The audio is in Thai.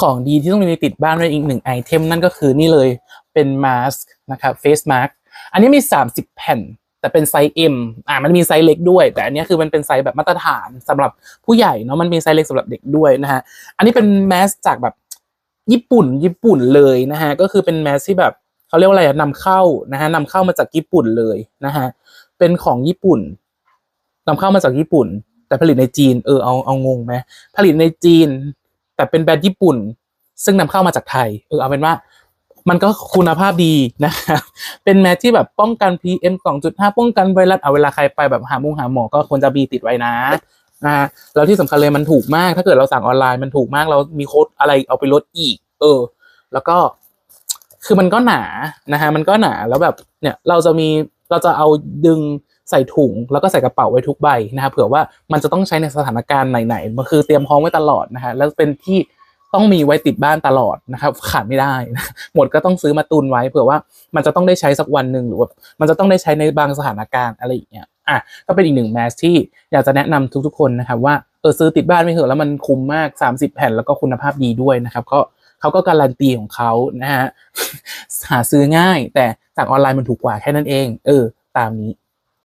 ของดีที่ต้องมีติดบ้านไว้อีกหนึ่งไอเทมนั่นก็คือนี่เลยเป็นมาสก์นะครับเฟสมาสก์อันนี้มี 30 แผ่น แต่เป็นไซส์ M อ่ามันมีไซส์เล็กด้วย แต่อันนี้คือมันเป็นไซส์แบบมาตรฐานสำหรับผู้ใหญ่เนาะมันมีไซส์เล็กสำหรับเด็กด้วยนะฮะอันนี้เป็นแมสจากแบบญี่ปุ่นญี่ปุ่นเลยนะฮะก็คือเป็นแมสที่แบบเขาเรียกว่าอะไรอะนำเข้านะฮะนำเข้ามาจากญี่ปุ่นเลยนะฮะเป็นของญี่ปุ่นนำเข้ามาจากญี่ปุ่น แต่ผลิตในจีนเออเอาเอางงไหมผลิตในจีน แต่เป็นแบรนด์ญี่ปุ่น ซึ่งนำเข้ามาจากไทย เออเอาเป็นว่า มันก็คุณภาพดีนะครับเป็นแมสที่แบบป้องกัน PM 2.5 ป้องกันไวรัสเอาเวลาใครไปแบบหามุงหาหมอก็ควรจะมีติดไว้นะนะแล้วที่สำคัญเลยมันถูกมาก ถ้าเกิดเราสั่งออนไลน์มันถูกมาก เรามีโค้ดอะไรเอาไปลดอีก เออ แล้วก็ คือมันก็หนานะฮะ มันก็หนาแล้วแบบเนี่ย เราจะมีเราจะเอาดึง ใส่ถุงแล้วก็ใส่กระเป๋าไว้ทุกใบนะฮะเผื่อว่ามันจะต้องใช้ในสถานการณ์ไหนๆมันคือเตรียมพร้อมไว้ตลอดนะฮะแล้วเป็นที่ต้องมีไว้ติดบ้านตลอดนะครับขาดไม่ได้นะหมดก็ต้องซื้อมาตุนไว้เผื่อว่ามันจะต้องได้ใช้สักวันหนึ่งหรือว่ามันจะต้องได้ใช้ในบางสถานการณ์อะไรอย่างเงี้ยอะก็เป็นอีกหนึ่งแมสที่อยากจะแนะนำทุกๆคนนะครับว่าเออซื้อติดบ้านไม่เถอะแล้วมันคุ้มมาก 30 แผ่นแล้วก็คุณภาพดีด้วยนะครับก็เขาก็การันตีของเขานะฮะหาซื้อง่าย แต่สั่งออนไลน์มันถูกกว่าแค่นั้นเอง เออ ตามนี้